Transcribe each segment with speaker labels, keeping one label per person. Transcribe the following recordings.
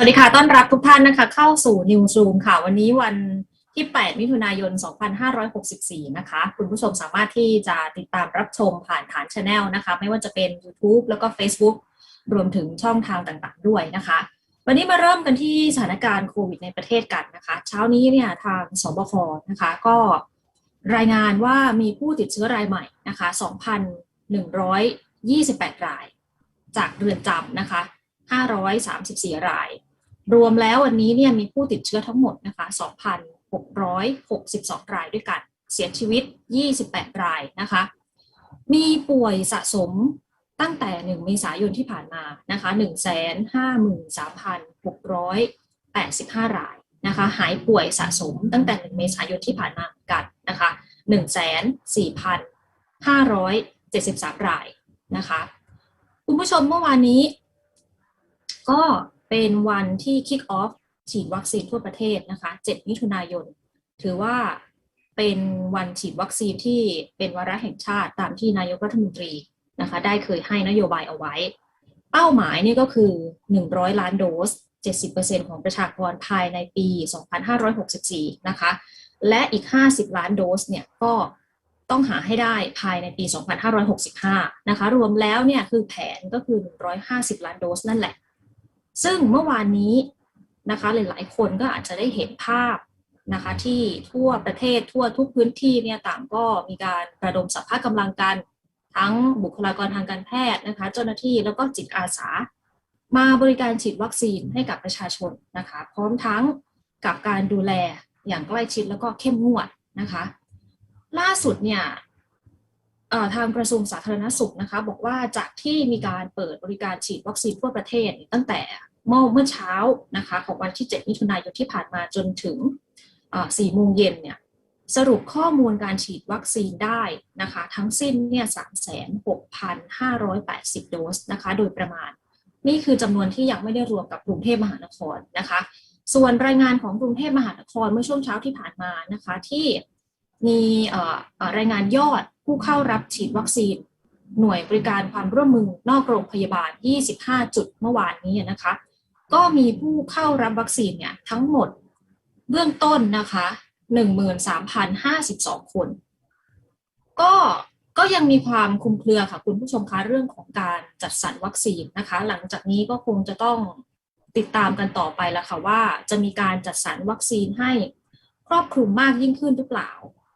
Speaker 1: สวัสดีค่ะ ต้อนรับทุกท่านนะคะ เข้าสู่ Newsroom ค่ะ วันนี้วันที่ 8 มิถุนายน 2564 นะคะ คุณผู้ชมสามารถที่จะติดตามรับชมผ่านฐานช anel นะคะ ไม่ว่าจะเป็น YouTube แล้วก็ Facebook รวมถึงช่องทางต่างๆ ด้วยนะคะ วันนี้มาเริ่มกันที่สถานการณ์โควิดในประเทศกันนะคะ เช้านี้เนี่ยทางสบคนะคะก็รายงานว่ามีผู้ติดเชื้อรายใหม่นะคะ 2,128 ราย จากเรือนจำนะคะ534 ราย รวมแล้ววันนี้เนี่ยมีผู้ติดเชื้อทั้งหมดนะคะ 2,662 รายด้วยกัน เสียชีวิต 28 รายนะคะ มีป่วยสะสมตั้งแต่ 1 เมษายนที่ผ่านมานะคะ153,685 รายนะคะ หายป่วยสะสมตั้งแต่ 1 เมษายนที่ผ่านมาเหมือนกันนะคะ104,573 รายนะคะ คุณผู้ชมเมื่อวานนี้ก็ เป็นวันที่ kick off ฉีดวัคซีนทั่วประเทศนะคะ 7 มิถุนายน ถือว่าเป็นวันฉีดวัคซีนที่เป็นวาระแห่งชาติตามที่นายกรัฐมนตรีนะคะ ได้เคยให้นโยบายเอาไว้ เป้าหมายนี่ก็คือ 100 ล้านโดส 70%ของประชากรภายในปี 2564 นะคะ และอีก 50 ล้านโดสเนี่ยก็ต้องหาให้ได้ภายในปี 2565 นะคะ รวมแล้วเนี่ยคือแผนก็คือ 150 ล้านโดสนั่นแหละ ซึ่งเมื่อวานนี้นะคะหลายๆคนก็อาจจะได้เห็นภาพนะคะที่ทั่วประเทศทั่วทุกพื้นที่เนี่ยต่างก็มีการระดมสัพพะกำลังกันทั้งบุคลากรทางการแพทย์นะคะ เจ้าหน้าที่แล้วก็จิตอาสา มาบริการฉีดวัคซีนให้กับประชาชนนะคะ พร้อมทั้งกับการดูแลอย่างใกล้ชิดแล้วก็เข้มงวดนะคะ ล่าสุดเนี่ยทางกระทรวงสาธารณสุขนะคะ บอกว่าจากที่มีการเปิดบริการฉีดวัคซีนทั่วประเทศตั้งแต่ เมื่อเมื่อเช้านะคะของวันที่ 7 มิถุนายนที่ผ่านมาจนถึง4โมงเย็นเนี่ยสรุปข้อมูลการฉีดวัคซีนได้นะคะทั้งสิ้นเนี่ย36,580 โดสนะคะโดยประมาณ นี่คือจำนวนที่ยังไม่ได้รวมกับกรุงเทพมหานครนะคะ ส่วนรายงานของกรุงเทพมหานครเมื่อช่วงเช้าที่ผ่านมานะคะที่มีรายงานยอดผู้เข้ารับฉีดวัคซีน หน่วยบริการความร่วมมือนอกโรงพยาบาล 25 จุดเมื่อวานนี้นะคะ ก็มีผู้เข้ารับวัคซีนเนี่ยทั้งหมดเบื้องต้นนะคะ13,052 คน ก็ก็ยังมีความคุมเครือค่ะคุณผู้ชมคะเรื่องของการจัดสรรวัคซีนนะคะ หลังจากนี้ก็คงจะต้องติดตามกันต่อไปแล้วค่ะว่าจะมีการจัดสรรวัคซีนให้ครอบคลุมมากยิ่งขึ้นหรือเปล่า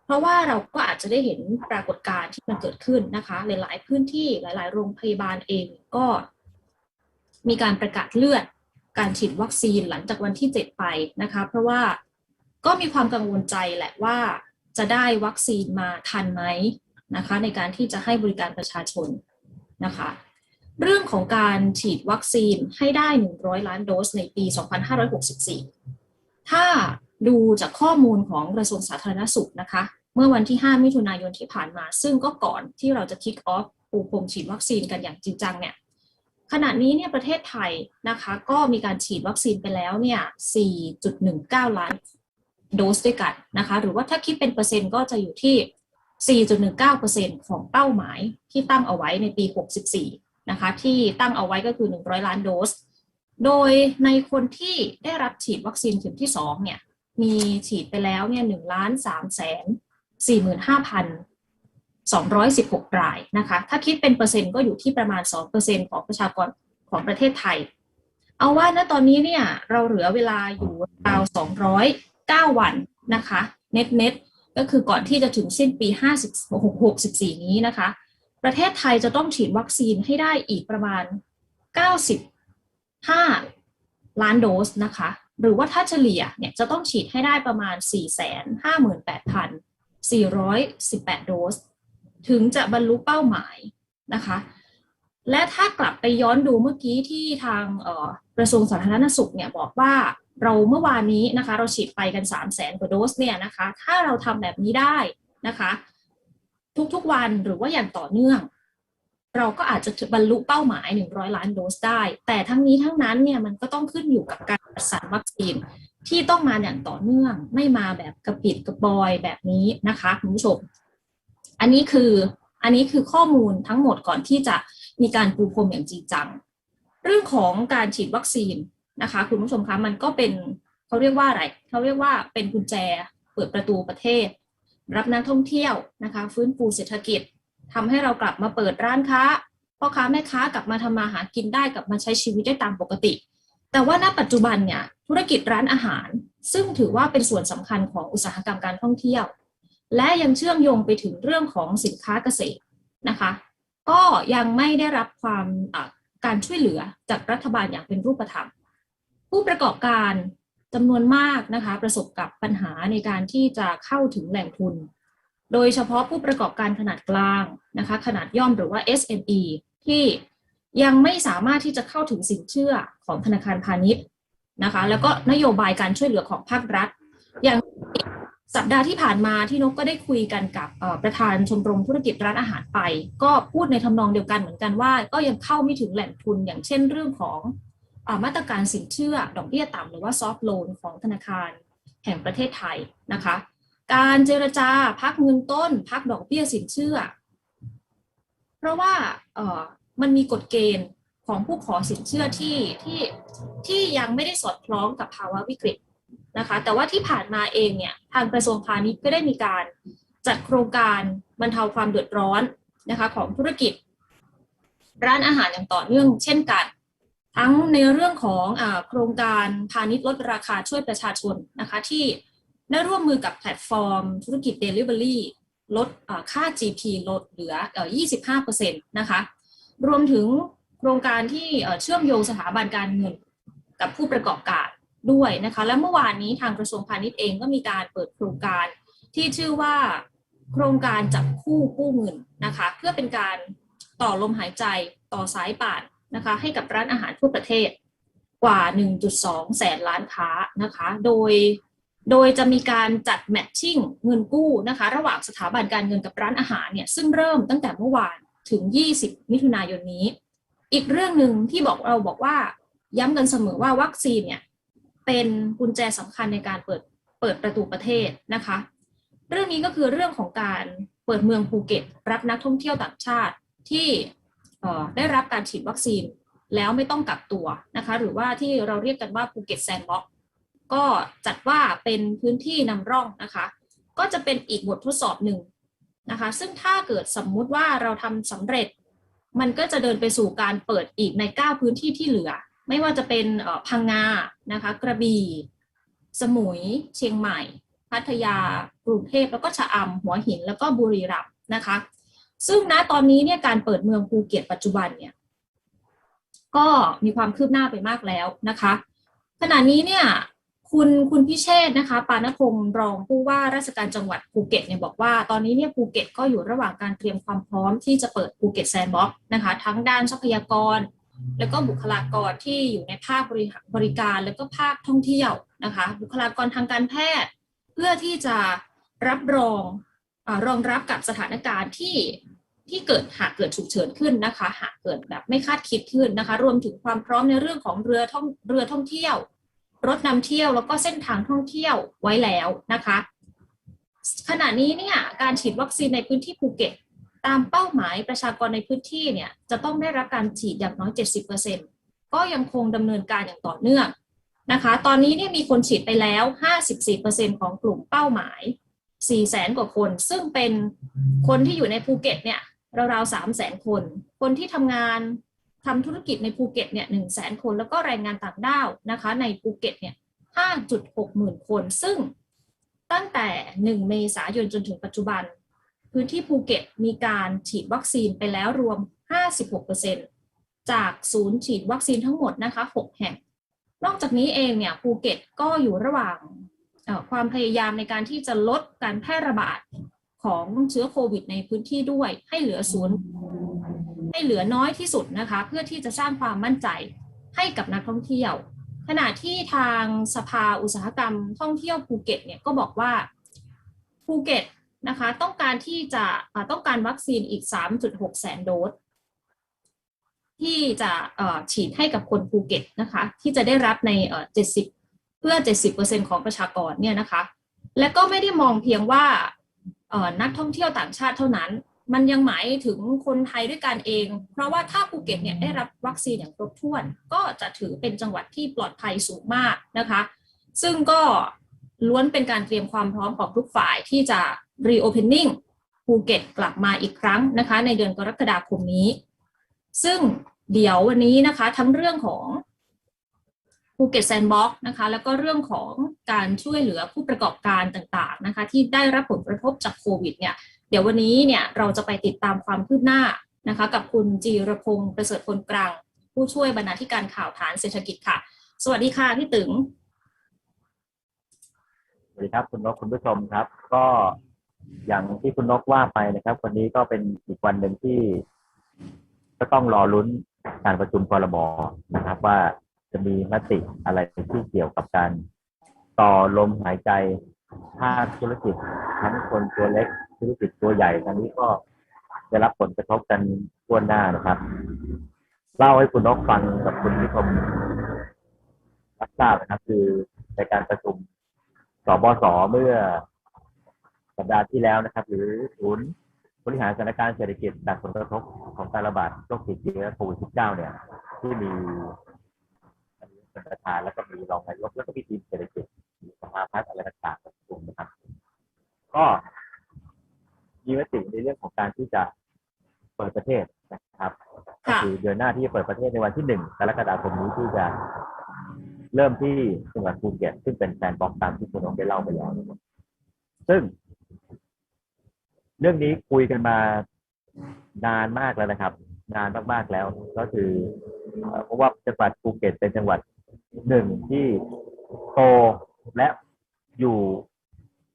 Speaker 1: เพราะว่าเราก็อาจจะได้เห็นปรากฏการณ์ที่มันเกิดขึ้นนะคะหลายๆพื้นที่หลาย ๆ โรงพยาบาลเองก็มีการประกาศเลื่อน การฉีดวัคซีนหลังจากวันที่ 7 ไปนะคะ เพราะว่าก็มีความกังวลใจแหละว่าจะได้วัคซีนมาทันไหมนะคะ ในการที่จะให้บริการประชาชนนะคะ เรื่องของการฉีดวัคซีนให้ได้ 100 ล้านโดสในปี 2564 ถ้าดูจากข้อมูลของกระทรวงสาธารณสุขนะคะ เมื่อวันที่ 5 มิถุนายนที่ผ่านมา ซึ่งก็ก่อนที่เราจะคิกออฟปูพรมฉีดวัคซีนกันอย่างจริงจังเนี่ย ขณะนี้เนี่ยประเทศไทยนะคะก็มีการฉีดวัคซีนไปแล้วเนี่ย 4.19 ล้านโดสด้วยกันนะคะหรือว่าถ้าคิดเป็นเปอร์เซ็นต์ก็จะอยู่ที่ 4.19%ของเป้าหมายที่ตั้งเอาไว้ในปี 64 นะคะที่ตั้งเอาไว้ก็คือ 100 ล้านโดส โดยในคนที่ได้รับฉีดวัคซีนเข็มที่ 2 เนี่ยมีฉีดไปแล้วเนี่ย1ล้าน3แสน45,000 216 รายนะคะ ถ้าคิดเป็นเปอร์เซ็นต์ก็อยู่ที่ประมาณ 2%ของประชากรของประเทศไทย เอาว่าณตอนนี้เนี่ยเราเหลือเวลาอยู่ราว 209 วันนะคะ เน็ตเน็ตก็คือก่อนที่จะถึงสิ้นปี 5664 นี้นะคะ ประเทศไทยจะต้องฉีดวัคซีนให้ได้อีกประมาณ 95 ล้านโดสนะคะ หรือว่าถ้าเฉลี่ยเนี่ยจะต้องฉีดให้ได้ประมาณ 458,418 โดส ถึงจะบรรลุเป้าหมายนะคะ และถ้ากลับไปย้อนดูเมื่อกี้ที่ทางกระทรวงสาธารณสุขเนี่ยบอกว่าเราเมื่อวานนี้นะคะ เราฉีดไปกัน3 0 0แสนกว่าโดสเนี่ยนะคะ ถ้าเราทำแบบนี้ได้นะคะ ทุกๆวันหรือว่าอย่างต่อเนื่อง เราก็อาจจะบรรลุเป้าหมาย 100 ล้านโดสได้ แต่ทั้งนี้ทั้งนั้นเนี่ยมันก็ต้องขึ้นอยู่กับการจัดสรรวัคซีนที่ต้องมาอย่างต่อเนื่อง ไม่มาแบบกระปิดกระปอยแบบนี้นะคะคุณผู้ชม อันนี้คืออันนี้คือข้อมูลทั้งหมดก่อนที่จะมีการปูพรมอย่างจริงจัง เรื่องของการฉีดวัคซีนนะคะ คุณผู้ชมคะมันก็เป็นเขาเรียกว่าอะไรเขาเรียกว่าเป็นกุญแจเปิดประตูประเทศ รับนักท่องเที่ยวนะคะ ฟื้นฟูเศรษฐกิจทำให้เรากลับมาเปิดร้านค้าพ่อค้าแม่ค้ากลับมาทำมาหากินได้กลับมาใช้ชีวิตได้ตามปกติ แต่ว่าณปัจจุบันเนี่ยธุรกิจร้านอาหาร ซึ่งถือว่าเป็นส่วนสำคัญของอุตสาหกรรมการท่องเที่ยว และยังเชื่อมโยงไปถึงเรื่องของสินค้าเกษตรนะคะ ก็ยังไม่ได้รับความการช่วยเหลือจากรัฐบาลอย่างเป็นรูปธรรม ผู้ประกอบการจำนวนมากนะคะประสบกับปัญหาในการที่จะเข้าถึงแหล่งทุน โดยเฉพาะผู้ประกอบการขนาดกลางนะคะขนาดย่อมหรือว่า SME ที่ยังไม่สามารถที่จะเข้าถึงสินเชื่อของธนาคารพาณิชย์นะคะแล้วก็นโยบายการช่วยเหลือของภาครัฐ อย่าง สัปดาห์ที่ผ่านมาที่นกก็ได้คุยกันกับประธานชมรมธุรกิจร้านอาหารไป ก็พูดในทำนองเดียวกันเหมือนกันว่า ก็ยังเข้าไม่ถึงแหล่งทุนอย่างเช่นเรื่องของอมาตรการสินเชื่อดอกเบี้ยต่ำหรือว่าซอฟท์โลนของธนาคารแห่งประเทศไทยนะคะ การเจรจาพักเงินต้น พักดอกเบี้ยสินเชื่อ เพราะว่ามันมีกฎเกณฑ์ของผู้ขอสินเชื่อที่ที่ที่ยังไม่ได้สอดคล้องกับภาวะวิกฤต นะคะ แต่ว่าที่ผ่านมาเองเนี่ยทางกระทรวงพาณิชย์ก็ได้มีการจัดโครงการบรรเทาความเดือดร้อนนะคะของธุรกิจ ร้านอาหารอย่างต่อเนื่องเช่นกัน ทั้งในเรื่องของอโครงการพาณิชย์ลดราคาช่วยประชาชนนะคะที่ได้ร่วมมือกับแพลตฟอร์ม ธุรกิจ Delivery ลดค่า GP ลดเหลือ 25%นะคะรวมถึงโครงการที่เชื่อมโยงสถาบันการเงินกับผู้ประกอบการ ด้วยนะคะ และเมื่อวานนี้ทางกระทรวงพาณิชย์เองก็มีการเปิดโครงการที่ชื่อว่าโครงการจับคู่กู้เงินนะคะ เพื่อเป็นการต่อลมหายใจต่อสายป่านนะคะ ให้กับร้านอาหารทั่วประเทศกว่า 1.2 แสนล้านค้านะคะ โดยโดยจะมีการจัดแมทชิ่งเงินกู้นะคะ ระหว่างสถาบันการเงินกับร้านอาหารเนี่ยซึ่งเริ่มตั้งแต่เมื่อวานถึง 20 มิถุนายนนี้ อีกเรื่องหนึ่งที่บอกเราบอกว่า ย้ำกันเสมอว่าวัคซีนเนี่ย เป็นกุญแจสำคัญในการเปิดเปิดประตูประเทศนะคะ เรื่องนี้ก็คือเรื่องของการเปิดเมืองภูเก็ต รับนักท่องเที่ยวต่างชาติที่ได้รับการฉีดวัคซีนแล้วไม่ต้องกักตัวนะคะ หรือว่าที่เราเรียกกันว่าภูเก็ตแซนด์บ็อกก็จัดว่าเป็นพื้นที่นำร่องนะคะ ก็จะเป็นอีกบททดสอบหนึ่งนะคะ ซึ่งถ้าเกิดสมมุติว่าเราทำสำเร็จ มันก็จะเดินไปสู่การเปิดอีกใน 9 พื้นที่ที่เหลือ ไม่ว่าจะเป็นพังงานะคะ กระบี่ สมุย เชียงใหม่ พัทยากรุงเทพแล้วก็ชะอำหัวหินแล้วก็บุรีรัมย์นะคะ ซึ่งณตอนนี้เนี่ยการเปิดเมืองภูเก็ตปัจจุบันเนี่ยก็มีความคืบหน้าไปมากแล้วนะคะ ขณะนี้เนี่ยคุณคุณพิเชษนะคะปานพงศ์รองผู้ว่าราชการจังหวัดภูเก็ตเนี่ยบอกว่าตอนนี้เนี่ยภูเก็ตก็อยู่ระหว่างการเตรียมความพร้อมที่จะเปิดภูเก็ตแซนด์บ็อกซ์นะคะ ทั้งด้านทรัพยากร แล้วก็บุคลากรที่อยู่ในภาคบริบริการ แล้วก็ภาคท่องเที่ยวนะคะ บุคลากรทางการแพทย์ เพื่อที่จะรับรองอรองรับกับสถานการณ์ที่ที่เกิดหากเกิดฉุกเฉินขึ้นนะคะ หากเกิดแบบไม่คาดคิดขึ้นนะคะ รวมถึงความพร้อมในเรื่องของเรือท่องเรือท่องเที่ยว รถนำเที่ยวแล้วก็เส้นทางท่องเที่ยวไว้แล้วนะคะ ขณะนี้เนี่ยการฉีดวัคซีนในพื้นที่ภูเก็ต ตามเป้าหมายประชากรในพื้นที่เนี่ยจะต้องได้รับการฉีดอย่างน้อย 70%ก็ยังคงดำเนินการอย่างต่อเนื่องนะคะ ตอนนี้เนี่ยมีคนฉีดไปแล้ว 54%ของกลุ่มเป้าหมาย 4 แสนกว่าคน ซึ่งเป็นคนที่อยู่ในภูเก็ตเนี่ยราวๆ3แสนคน คนที่ทำงานทำธุรกิจในภูเก็ตเนี่ยหนึ่งแสนคน แล้วก็แรงงานต่างด้าวนะคะ ในภูเก็ตเนี่ย5.6 หมื่นคน ซึ่งตั้งแต่ 1 เมษายนจนถึงปัจจุบัน พื้นที่ภูเก็ตมีการฉีดวัคซีนไปแล้วรวม 56%จากศูนย์ฉีดวัคซีนทั้งหมดนะคะ 6 แห่ง นอกจากนี้เองเนี่ยภูเก็ตก็อยู่ระหว่างความพยายามในการที่จะลดการแพร่ระบาดของเชื้อโควิดในพื้นที่ด้วย ให้เหลือศูนย์ให้เหลือน้อยที่สุดนะคะ เพื่อที่จะสร้างความมั่นใจให้กับนักท่องเที่ยว ขณะที่ทางสภาอุตสาหกรรมท่องเที่ยวภูเก็ตเนี่ยก็บอกว่าภูเก็ต นะคะ ต้องการที่จะต้องการวัคซีนอีก 3.6 แสนโดสที่จะฉีดให้กับคนภูเก็ตนะคะ ที่จะได้รับใน70 เพื่อ 70%ของประชากรเนี่ยนะคะ และก็ไม่ได้มองเพียงว่านักท่องเที่ยวต่างชาติเท่านั้น มันยังหมายถึงคนไทยด้วยกันเอง เพราะว่าถ้าภูเก็ตเนี่ยได้รับวัคซีนอย่างครบถ้วน ก็จะถือเป็นจังหวัดที่ปลอดภัยสูงมากนะคะ ซึ่งก็ ล้วนเป็นการเตรียมความพร้อมของทุกฝ่ายที่จะ reopening ภูเก็ตกลับมาอีกครั้งนะคะ ในเดือนกรกฎาคมนี้ ซึ่งเดี๋ยววันนี้นะคะ ทั้งเรื่องของภูเก็ตแซนด์บ็อกนะคะ แล้วก็เรื่องของการช่วยเหลือผู้ประกอบการต่างๆนะคะ ที่ได้รับผลกระทบจากโควิดเนี่ยเดี๋ยววันนี้เนี่ยเราจะไปติดตามความคืบหน้านะคะ กับคุณจีรพงศ์ประเสริฐพลกลางผู้ช่วยบรรณาธิการข่าวฐานเศรษฐกิจค่ะ สวัสดีค่ะพี่ตึง
Speaker 2: ดีครับคุณนกคุณผู้ชมครับ ก็อย่างที่คุณนกว่าไปนะครับ วันนี้ก็เป็นอีกวันหนึ่งที่ก็ต้องรอลุ้นการประชุมครมนะครับ ว่าจะมีมติอะไรที่เกี่ยวกับการต่อลมหายใจภาคธุรกิจทั้งคนตัวเล็กธุรกิจตัวใหญ่ตอนนี้ก็ได้รับผลกระทบกันทั่วหน้านะครับ เล่าให้คุณนกฟังกับคุณผู้ชมรับทราบนะครับ คือในการประชุม สบสเมื่อสัปดาห์ที่แล้วนะครับ หรือศูนย์บริหารสถานการณ์เศรษฐกิจจากผลกระทบของการระบาดโรคติดเชื้อโควิด -19 เนี่ย ที่มีเป็นประธานแล้วก็มีรองนายกแล้วก็มีทีมเศรษฐกิจมีสภาพัฒน์อะไรต่างๆประชุมนะครับ ก็มีมติในเรื่องของการที่จะเปิดประเทศนะครับก็
Speaker 1: คื
Speaker 2: อเดือนหน้าที่จะเปิดประเทศในวันที่หนึ่งกรกฎาคมนี้ที่จะ เริ่มที่จังหวัดภูเก็ตซึ่งเป็นแฟนบ็อกซ์ตามที่คุณน้องได้เล่าไปแล้วนะครับซึ่ง เรื่องนี้คุยกันมานานมากแล้วนะครับ นานมากๆแล้ว ก็คือเพราะว่าจังหวัดภูเก็ตเป็นจังหวัดหนึ่งที่โตและอยู่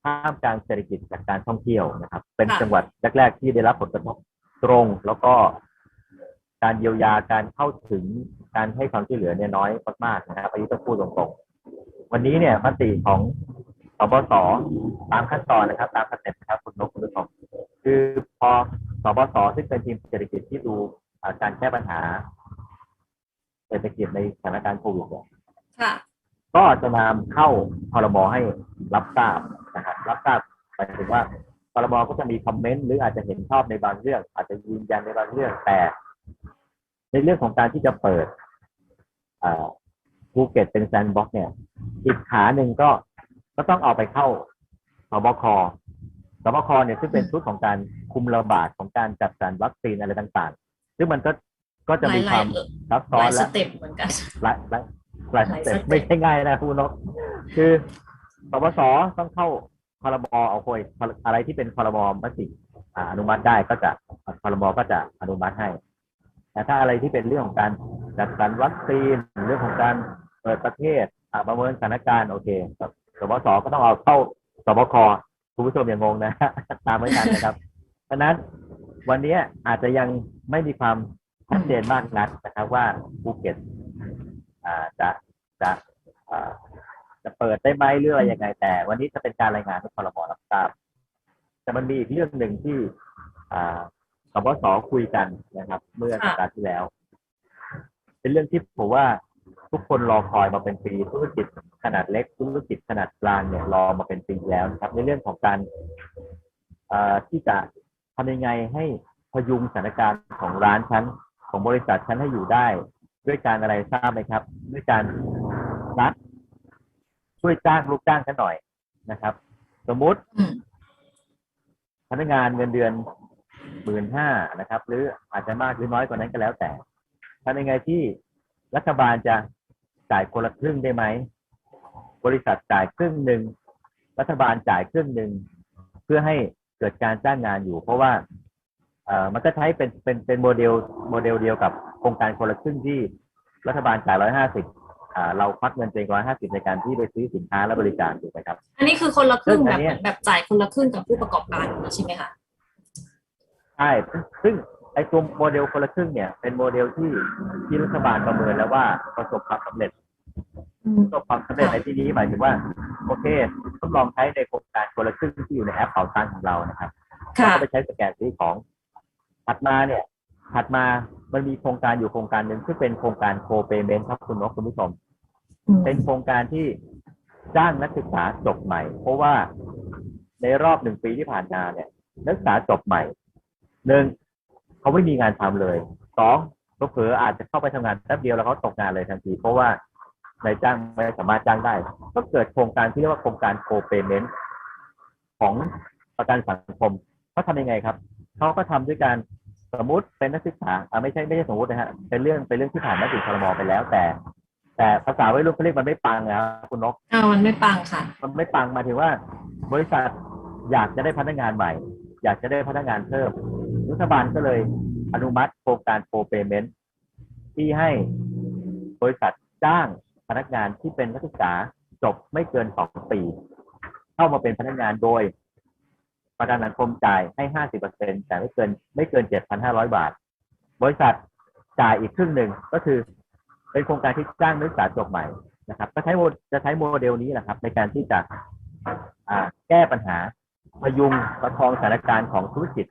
Speaker 2: ท่ามกลางเศรษฐกิจจากการท่องเที่ยวนะครับ เป็นจังหวัดแรกๆที่ได้รับผลกระทบตรง แล้วก็ การเยียวยาการเข้าถึงการให้ความช่วยเหลือเนี่ยน้อยมากๆนะครับอันนี้ต้องพูดตรงๆวันนี้เนี่ยมติของสบสตามขั้นตอนนะครับ ตามสเต็ปนะครับคุณนกคุณผู้ชมคือพอสบสซึ่งเป็นทีมเศรษฐกิจที่ดูอ่าการแก้ปัญหา เศรษฐกิจในสถานการณ์โควิดเนี่ย
Speaker 1: ค่ะ
Speaker 2: ก็จะนำเข้าพรบให้รับทราบนะครับรับทราบหมายถึงว่าพรบก็จะมีคอมเมนต์หรืออาจจะเห็นชอบในบางเรื่อง อาจจะยืนยันในบางเรื่องแต่ ในเรื่องของการที่จะเปิดอ่าภูเก็ตเป็นแซนด์บ็อกซ์เนี่ย อีกขาหนึ่งก็ก็ต้องเอาไปเข้าสบคสบคเนี่ยซึ่งเป็นชุดของการคุมระบาดของการจัดสรรวัคซีนอะไรต่างๆ ซึ่งมันก็ก็จะ
Speaker 1: หลา
Speaker 2: มี
Speaker 1: ย
Speaker 2: ความ
Speaker 1: ๆเออ
Speaker 2: ซับ
Speaker 1: ห
Speaker 2: ซ้อ
Speaker 1: ลานยส
Speaker 2: และ
Speaker 1: เต็ปเหมือนกัน
Speaker 2: หลายหลายหลาย
Speaker 1: หลาย
Speaker 2: สเต็ป
Speaker 1: สเต็ป
Speaker 2: ไม่ใช่ง่ายนะคุณนกคือปปสต้องเข้าพรบเอาคุยอะไรที่เป็นพรบมติอ่าอนุมัติได้ก็จะพรบก็จะอนุมัติให้ แต่ถ้าอะไรที่เป็นเรื่องของการจัดสรรวัคซีนเรื่องของการเปิดประเทศประเมินสถานการณ์โอเคสบสก็ต้องเอาเข้าสบคคุณผู้ชมอย่างงงนะตามไม่ทันนะครับเพราะนั้นวันนี้อาจจะยังไม่มีความชัดเจนมากนักนะครับ ว่าภูเก็ตจะจะจะเปิดได้ไหมหรืออะไรยังไง แต่ วันนี้จะเป็นการรายงานให้คอรมอรับทราบแต่มันมีอีกเรื่องหนึ่งที่อ่า สบสคุยกันนะครับ เมื่อสัปดาห์ที่แล้ว เป็นเรื่องที่ผมว่าทุกคนรอคอยมาเป็นปีธุรกิจขนาดเล็กธุรกิจขนาดกลางเนี่ยรอมาเป็นปีแล้วนะครับ ในเรื่องของการอ่าที่จะทำยังไงให้พยุงสถานการณ์ของร้านชั้นของบริษัทชั้นให้อยู่ได้ ด้วยการอะไรทราบไหมครับ ด้วยการรัฐช่วยจ้างลูกจ้างกันหน่อยนะครับ สมมุติ
Speaker 1: อืม
Speaker 2: พนักงานเงินเดือน หมื่นห้านะครับ หรืออาจจะมากหรือน้อยกว่านั้นก็แล้วแต่ทำยังไงที่รัฐบาลจะจ่ายคนละครึ่งได้ไหม บริษัทจ่ายครึ่งหนึ่งรัฐบาลจ่ายครึ่งหนึ่งเพื่อให้เกิดการจ้างงานอยู่ เพราะว่าเอ่อมันก็ใช้เป็นเป็นเป็นโมเดลโมเดลเดียวกับโครงการคนละครึ่งที่รัฐบาลจ่ายร้อยห้าสิบอ่าเราควักเงินเองร้อยห้าสิบในการที่ไปซื้อสินค้าและบริการถูกไหมครับ
Speaker 1: อันนี้คือคนละครึ่ง
Speaker 2: ซึ่ง
Speaker 1: แบ
Speaker 2: อั
Speaker 1: บ
Speaker 2: นเนี้ย
Speaker 1: แบบจ่ายคนละครึ่งกับผู้ประกอบการอย่างนี้ใช่ไหมคะ
Speaker 2: ใช่ซึ่งซึ่งไอ้ตัวโมเดลคนละครึ่งเนี่ย เป็นโมเดลที่ที่รัฐบาลประเมินแล้วว่าประสบความสำเร็จ
Speaker 1: อืม
Speaker 2: ประสบความสำเร็จในที่นี้หมายถึงว่า โอเคทดลองใช้ในโครงการคนละครึ่งที่อยู่ในแอปเป๋าตังค์ของเรานะครับแล้ว
Speaker 1: ค่ะ
Speaker 2: ก็ไปใช้สแกนซื้อของถัดมาเนี่ยถัดมามันมีโครงการอยู่โครงการหนึ่งที่เป็นโครงการโคเปเมนต์ครับคุณนกคุณผู้ชม
Speaker 1: อืม
Speaker 2: เป็นโครงการที่จ้างนักศึกษาจบใหม่ เพราะว่าในรอบหนึ่งปีที่ผ่านมาเนี่ย นักศึกษาจบใหม่ หนึ่งเขาไม่มีงานทำเลยสองเผลอๆอาจจะเข้าไปทำงานแป๊บเดียวแล้วเขาตกงานเลยทันที เพราะว่านายจ้างไม่สามารถจ้างได้ ก็เกิดโครงการที่เรียกว่าโครงการโคเปเมนต์ของประกันสังคมเขาทำยังไงครับเขาก็ทำด้วยการสมมติเป็นนักศึกษาอ่าไม่ใช่ไม่ใช่สมมตินะฮะเป็นเรื่องเป็นเรื่องที่ผ่านมติครมไปแล้วแต่ แต่ภาษาวัยรุ่นเขาเรียกมันไม่ปังนะครับคุณนก
Speaker 1: อ่ามันไม่ปังค่ะ
Speaker 2: มันไม่ปังหมายถึงว่า บริษัทอยากจะได้พนักงานใหม่ อยากจะได้พนักงานเพิ่มรั ฐบาลก็เลยอนุมัติโครงการโปรเปเมนต์ที่ให้บริษัทจ้างพนักงานที่เป็นนักศึกษาจบไม่เกินสองปี เข้ามาเป็นพนักงานโดย ประกันสังคมจ่ายให้ห้าสิบเปอร์เซ็นแต่ไม่เกินไม่เกินเจ็ดพันห้าร้อยบาท บริษัทจ่ายอีกครึ่งหนึ่งก็คือ เป็นโครงการที่จ้างนักศึกษาจบใหม่นะครับ ก็ใช้โมจะใช้โมเดลนี้แหละครับ ในการที่จะแก้ปัญหาพยุงประคองสถานการณ์ของธุรกิจ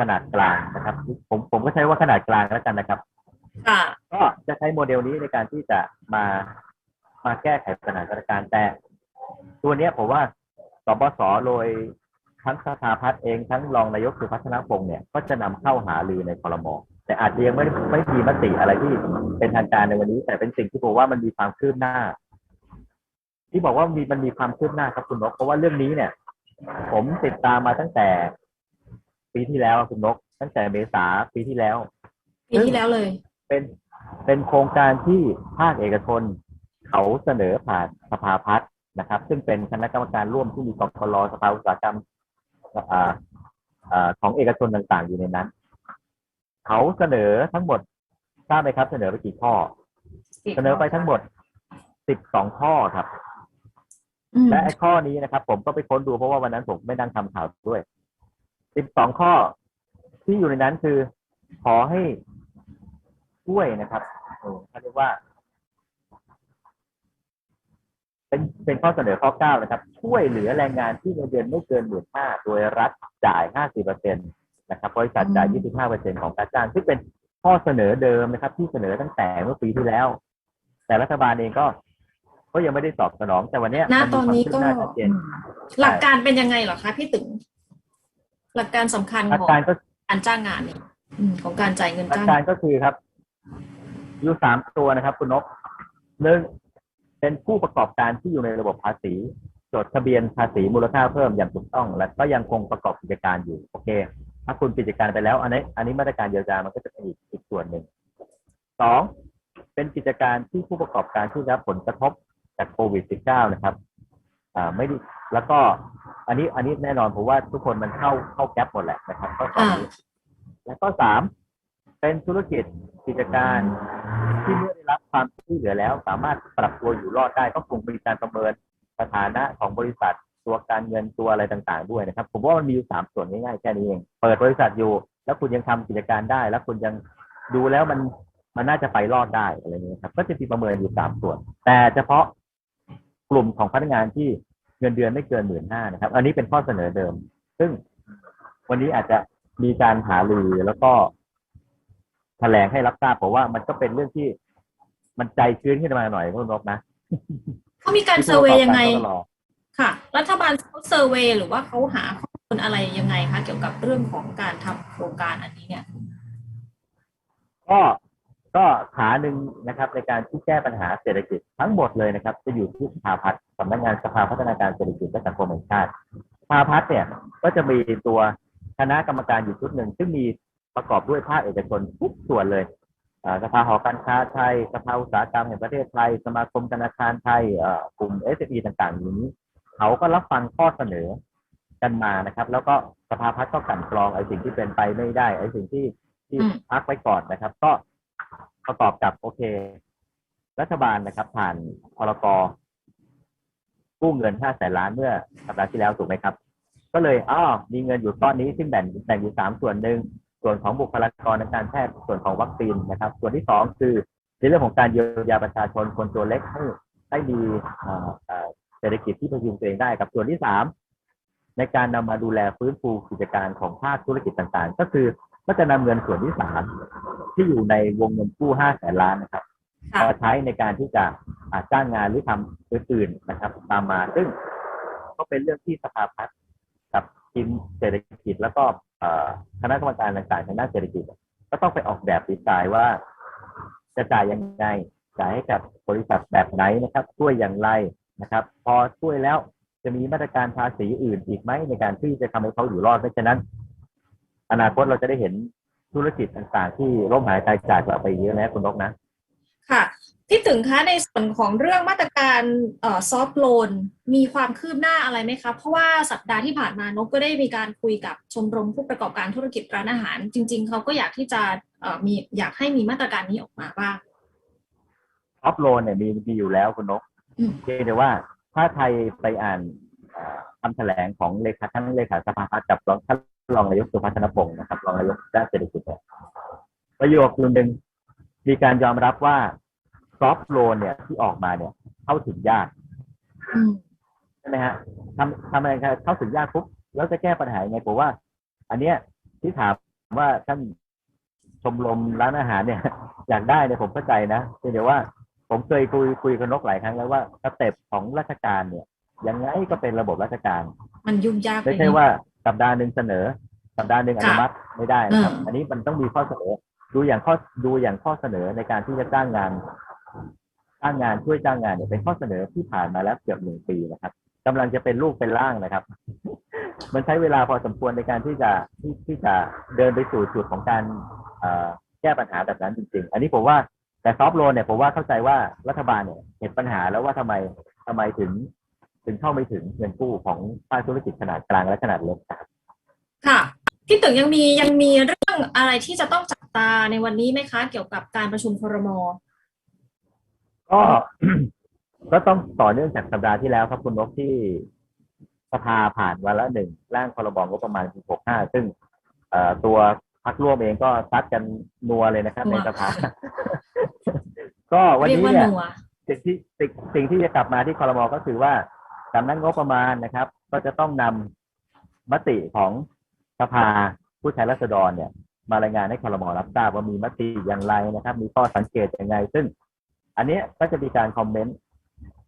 Speaker 2: ขนาดกลางนะครับ ผมผมก็ใช้ว่าขนาดกลางแล้วกันนะครับ
Speaker 1: ค่ะ
Speaker 2: ก็จะใช้โมเดลนี้ในการที่จะมามาแก้ไขปัญหาสถานการณ์แต่ ตัวเนี้ยผมว่าสบสโดยทั้งสภาพัฒน์เองทั้งรองนายกสุพัฒนพงศ์เนี่ยก็จะนำเข้าหารือในคอรมอแต่อาจจะยังไม่ได้ไม่มีมติอะไรที่เป็นทางการในวันนี้ แต่เป็นสิ่งที่ผมว่ามันมีความคืบหน้า ที่บอกว่ามีมันมีความคืบหน้าครับคุณนกเพราะว่าเรื่องนี้เนี่ย ผมติดตามมาตั้งแต่ ปีที่แล้วคุณนกตั้งแต่เมษาปีที่แล้ว
Speaker 1: ปีที่แล้วเลย
Speaker 2: เป็นเป็นโครงการที่ภาคเอกชน เขาเสนอผ่านสภาพัฒน์นะครับ ซึ่งเป็นคณะกรรมการร่วมที่มีกกรสภาอุตสาหกรรมอ่าอ่าของเอกชนต่างๆ อยู่ในนั้น เขาเสนอทั้งหมดทราบไหมครับ เสนอไปกี่ข้อ เสนอไปทั้งหมด12ข้อครับ
Speaker 1: อืม
Speaker 2: และไอ้ข้อนี้นะครับ ผมก็ไปค้นดูเพราะว่าวันนั้นผมไม่นั่งทำข่าวด้วย 12ข้อที่อยู่ในนั้นคือขอให้ช่วยนะครับเออเขาเรียกว่า เป็นเป็นข้อเสนอข้อ9นะครับ ช่วยเหลือแรงงานที่เงินเดือนไม่เกินหมื่นห้าโดยรัฐจ่าย50เปอร์เซ็นตนะครับบริษัทจ่าย25เปอร์เซ็นของการจ้างซึ่งเป็นข้อเสนอเดิมนะครับ ที่เสนอตั้งแต่เมื่อปีที่แล้ว แต่รัฐบาลเองก็ ก็ยังไม่ได้ตอบสนองแต่วันเนี้ย
Speaker 1: ณ
Speaker 2: มัมี
Speaker 1: ตอนนี้ก็
Speaker 2: ความคืบหาชัดเจน
Speaker 1: อืมหลักการเป็นยังไงเหรอคะพี่ตึง หลักการสำคัญ
Speaker 2: หลัก
Speaker 1: ของ
Speaker 2: การก็
Speaker 1: การจ้างงานนี่อืมของการจ่ายเงิน
Speaker 2: หลัก
Speaker 1: จ้าง
Speaker 2: การก็คือครับอยู่สามตัวนะครับ คุณนกหนึ่งเป็นผู้ประกอบการที่อยู่ในระบบภาษีจดทะเบียนภาษีมูลค่าเพิ่มอย่างถูกต้อง และก็ยังคงประกอบกิจการอยู่ โอเค ถ้าคุณปิดกิจการไปแล้ว อันนี้อันนี้มาตรการเยียวยามันก็จะเป็นอีกอีกส่วนหนึ่งสองเป็นกิจการที่ผู้ประกอบการที่ได้รับผลกระทบจากโควิด -19 นะครับ อ่าไม่ได้แล้วก็ อันนี้อันนี้แน่นอนผมว่าทุกคนมันเข้าเข้าแก๊ปหมดแหละนะครับก็สองนี้แล้วก็สามเป็นธุรกิจกิจการที่เมื่อได้รับความช่วยเหลือแล้ว สามารถปรับตัวอยู่รอดได้ต้องคงมีการประเมินสถานะของบริษัทตัวการเงินตัวอะไรต่างๆ ด้วยนะครับ ผมว่ามันมีอยู่สามส่วนง่ายๆแค่นี้เอง เปิดบริษัทอยู่ แล้วคุณยังทำกิจการได้ แล้วคุณยังดูแล้วมันมันน่าจะไปรอดได้อะไรอย่างเงี้ยครับ ก็จะมีประเมินอยู่สามส่วน แต่เฉพาะกลุ่มของพนักงานที่ เงินเดือนไม่เกินหมื่นห้านะครับ อันนี้เป็นข้อเสนอเดิม ซึ่งวันนี้อาจจะมีการหารือแล้วก็แถลงให้รับทราบเพราะว่ามันก็เป็นเรื่องที่มันใจชื้นขึ้นมาหน่อยคุณนกนะ
Speaker 1: เขามีการเซอร์เวย์ยังไง
Speaker 2: ที่ผู้ประกอบการก็รอ
Speaker 1: ค่ะ รัฐบาลเขาเซอร์เวย์หรือว่าเขาหาข้อมูลอะไรยังไงคะเกี่ยวกับเรื่องของการทำโครงการอันนี้เนี่ย
Speaker 2: ก็ ก็ขาหนึ่งนะครับในการที่แก้ปัญหาเศรษฐกิจทั้งหมดเลยนะครับ จะอยู่ที่สภาพัฒน์สำนักงานสภาพัฒนาการเศรษฐกิจและสังคมแห่งชาติสภาพัฒน์เนี่ยก็จะมีตัวคณะกรรมการอยู่ชุดหนึ่งซึ่งมีประกอบด้วยภาคเอกชนทุกส่วนเลยอ่าสภาหอการค้าไทยสภาอุตสาหกรรมแห่งประเทศไทย สมาคมธนาคารไทยเอ่อกลุ่ม s อ e ต่างๆอยู่นี้เขาก็รับฟังข้อเสนอกันมานะครับ แล้วก็สภาพัฒน์ก็กลันกรองไอ้สิ่งที่เป็นไปไม่ได้ไอ้สิ่งที่ที่
Speaker 1: อืม
Speaker 2: พักไว้ก่อนนะครับ ก็ ประกอบกับโอเค รัฐบาลนะครับ ผ่านพรกกู้เงิน5แสนล้านเมื่อสัปดาห์ที่แล้วถูกไหมครับ ก็เลยอ้อมีเงินอยู่ก้อนนี้ซึ่งแบ่งแบ่งอยู่สามส่วนหนึ่งส่วนของบุคลากรทางการแพทย์ส่วนของวัคซีนนะครับ ส่วนที่สองคือในเรื่องของการเยียวยาประชาชนคนตัวเล็กให้ให้มีเศรษฐกิจที่พยุงตัวเองได้กับส่วนที่สามในการนำมาดูแลฟื้นฟูกิจการของภาคธุรกิจต่างๆ ก็คือก็จะนำเงินส่วนที่สาม ที่อยู่ในวงเงินกู้ห้าแสนล้านนะครับ
Speaker 1: ค่ะ
Speaker 2: มาใช้ในการที่จะอ่าจ้างงานหรือทำอื่นๆนะครับ ตามมา ซึ่งก็เป็นเรื่องที่สภาพัฒน์กับทีมเศรษฐกิจ แล้วก็เอ่อคณะกรรมการต่างๆทางด้านเศรษฐกิจ ก็ต้องไปออกแบบดีไซน์ว่า จะจ่ายยังไงจ่ายให้กับบริษัทแบบไหนนะครับ ช่วยอย่างไรนะครับ พอช่วยแล้วจะมีมาตรการภาษีอื่นอีกไหมในการที่จะทำให้เขาอยู่รอดเพราะฉะนั้น อนาคตเราจะได้เห็น ธุรกิจต่างๆ ที่ล่มหายตายจากเราไปเยอะนะคุณนกนะ
Speaker 1: ค่ะพี่ตึงคะในส่วนของเรื่องมาตรการเอ่อซอฟท์โลนมีความคืบหน้าอะไรไหมคะ เพราะว่าสัปดาห์ที่ผ่านมานกก็ได้มีการคุยกับชมรมผู้ประกอบการธุรกิจร้านอาหาร จริง ๆเขาก็อยากที่จะเอ่อมีอยากให้มีมาตรการนี้ออกมาบ้าง
Speaker 2: ออฟโลนเนี่ยมีมีอยู่แล้วคุณนก
Speaker 1: อืม
Speaker 2: เพียงแต่ว่าถ้าไทยไปอ่านเอ่อคำแถลงของเลขาท่านเลขาสภาพัฒน์กับรองท่าน รองนายกสุพัฒนพงศ์นะครับรองนายกด้านเศรษฐกิจเนี่ยประโยคนึงหนึ่งมีการยอมรับว่าซอฟโลนเนี่ยที่ออกมาเนี่ยเข้าถึงยาก
Speaker 1: อืม
Speaker 2: ใช่ไหมฮะทำทำอะไรครับเข้าถึงยากปุ๊บแล้วจะแก้ปัญหายังไงผมว่า อันเนี้ยที่ถามว่าท่านชมรมร้านอาหารเนี่ย อยากได้เนี่ยผมเข้าใจนะเพียงแต่ว่า ผมเคยคุยคุยกับนกหลายครั้งแล้วว่าสเต็ปของราชการเนี่ยยังไงก็เป็นระบบราชการ
Speaker 1: มันยุ่งยาก
Speaker 2: ไม่
Speaker 1: ไป
Speaker 2: ใช่
Speaker 1: นิด
Speaker 2: ว่าสัปดาห์หนึ่งเสนอ สัปดาห์หนึ่งอ
Speaker 1: ค่ะ
Speaker 2: นุมัติไม่ได้นะครับ
Speaker 1: อืม
Speaker 2: อันนี้มันต้องมีข้อเสนอ ดูอย่างข้อดูอย่างข้อเสนอในการที่จะจ้างงานจ้างงานช่วยจ้างงานเนี่ยเป็นข้อเสนอที่ผ่านมาแล้วเกือบหนึ่งปีนะครับกำลังจะเป็นลูกเป็นร่างนะครับ มันใช้เวลาพอสมควรในการที่จะที่ที่จะเดินไปสู่จุดของการเอ่อแก้ปัญหาแบบนั้นจริง ๆ อันนี้ผมว่าแต่ซอฟโลนเนี่ยผมว่าเข้าใจว่ารัฐบาลเนี่ยเห็นปัญหาแล้วว่าทำไมทำไมถึง ถึงเข้าไม่ถึงเงินกู้ของภาคธุรกิจขนาดกลางและขนาดเล็กครับ
Speaker 1: ค่ะพี่ตึงยังมียังมีเรื่องอะไรที่จะต้องจับตาในวันนี้ไหมคะ เกี่ยวกับการประชุมครม
Speaker 2: ก็ก็ต้องต่อเนื่องจากสัปดาห์ที่แล้วครับคุณนกที่สภาผ่านวันละหนึ่งร่างพรบงบประมาณปี65 ซึ่งเอ่อตัวพักร่วมเองก็ซัดกันนัวเลยนะครับ
Speaker 1: นั
Speaker 2: ใน
Speaker 1: ว
Speaker 2: สภา ก็วัน
Speaker 1: เรียก
Speaker 2: นี้
Speaker 1: ว่า
Speaker 2: เนี่ย
Speaker 1: นัว
Speaker 2: สิ่งที่สิ่งสิ่งที่จะกลับมาที่คอรมอก็คือว่า สำนักงบประมาณนะครับ ก็จะต้องนำมติของสภาผู้แทนราษฎรเนี่ย มารายงานให้คอรมอรับทราบว่ามีมติอย่างไรนะครับ มีข้อสังเกตอยังไงซึ่ง อันนี้ก็จะมีการคอมเมนต์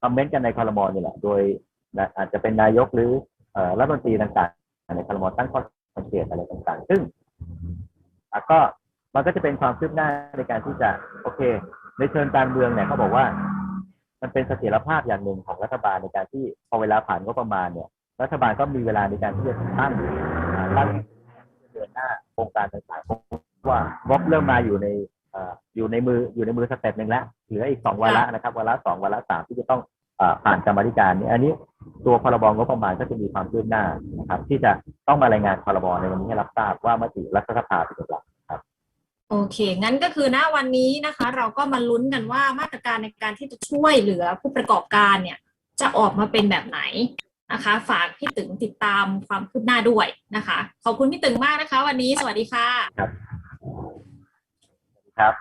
Speaker 2: คอมเมนต์กันในคอรมอนี่แหละ โดยอาจจะเป็นนายกหรือรัฐมนตรีต่างๆในคอรมอตั้งข้อสังเกตอะไรต่างๆ ซึ่งก็มันก็จะเป็นความคืบหน้าในการที่จะโอเค ในเชิงการเมืองเนี่ยเขาบอกว่า มันเป็นเสถียรภาพอย่างหนึ่งของรัฐบาลในการที่พอเวลาผ่านงบประมาณเนี่ย รัฐบาลก็มีเวลาในการที่จะตั้งตั้งเดินหน้าโครงการต่างๆเพราะว่างบเริ่มมาอยู่ในออยู่ในมืออยู่ในมือสเต็ปหนึ่งแล้วเหลืออีกสองวาระนะครับวาระสองวาระสามที่จะต้องผ่านกรรมธิการนี่อันนี้ตัวพรบงบประมาณก็จะมีความคืบหน้านะครับ ที่จะต้องมารายงานพรบในวันนี้ให้รับทราบว่ามติรัฐสภาเป็นอย่างไร
Speaker 1: โอเค งั้นก็คือณวันนี้นะคะ เราก็มาลุ้นกันว่ามาตรการในการที่จะช่วยเหลือผู้ประกอบการเนี่ย จะออกมาเป็นแบบไหนนะคะ ฝากพี่ตึงติดตามความคืบหน้าด้วยนะคะ ขอบคุณพี่ตึงมากนะคะ วันนี้สวัสดีค่ะ
Speaker 2: ครับ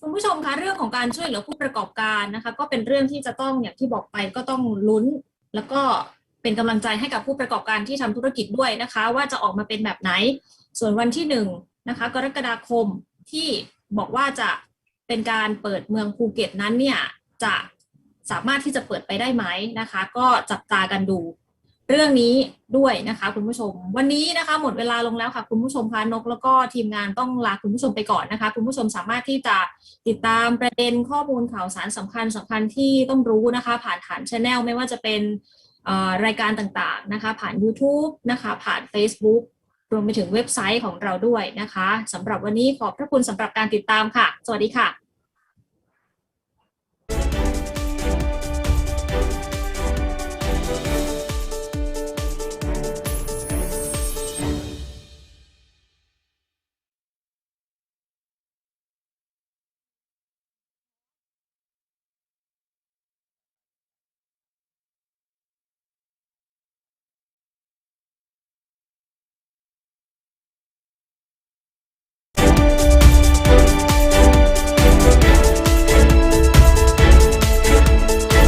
Speaker 1: คุณผู้ชมคะเรื่องของการช่วยเหลือผู้ประกอบการนะคะ ก็เป็นเรื่องที่จะต้องอย่างที่บอกไปก็ต้องลุ้น แล้วก็เป็นกำลังใจให้กับผู้ประกอบการที่ทำธุรกิจด้วยนะคะ ว่าจะออกมาเป็นแบบไหน ส่วนวันที่หนึ่ง นะคะกรกฎาคมที่บอกว่าจะเป็นการเปิดเมืองภูเก็ตนั้นเนี่ยจะสามารถที่จะเปิดไปได้ไหมนะคะ ก็จับตากันดูเรื่องนี้ด้วยนะคะ คุณผู้ชม วันนี้นะคะ หมดเวลาลงแล้วค่ะ คุณผู้ชมพานกแล้วก็ทีมงานต้องลาคุณผู้ชมไปก่อนนะคะ คุณผู้ชมสามารถที่จะติดตามประเด็นข้อมูลข่าวสารสำคัญสำคัญที่ต้องรู้นะคะ ผ่านฐานช anel ไม่ว่าจะเป็นเอ่อรายการต่างๆนะคะ ผ่าน YouTube นะคะ ผ่าน Facebook รวมไปถึงเว็บไซต์ของเราด้วยนะคะสำหรับวันนี้ขอบพระคุณสำหรับการติดตามค่ะ สวัสดีค่ะ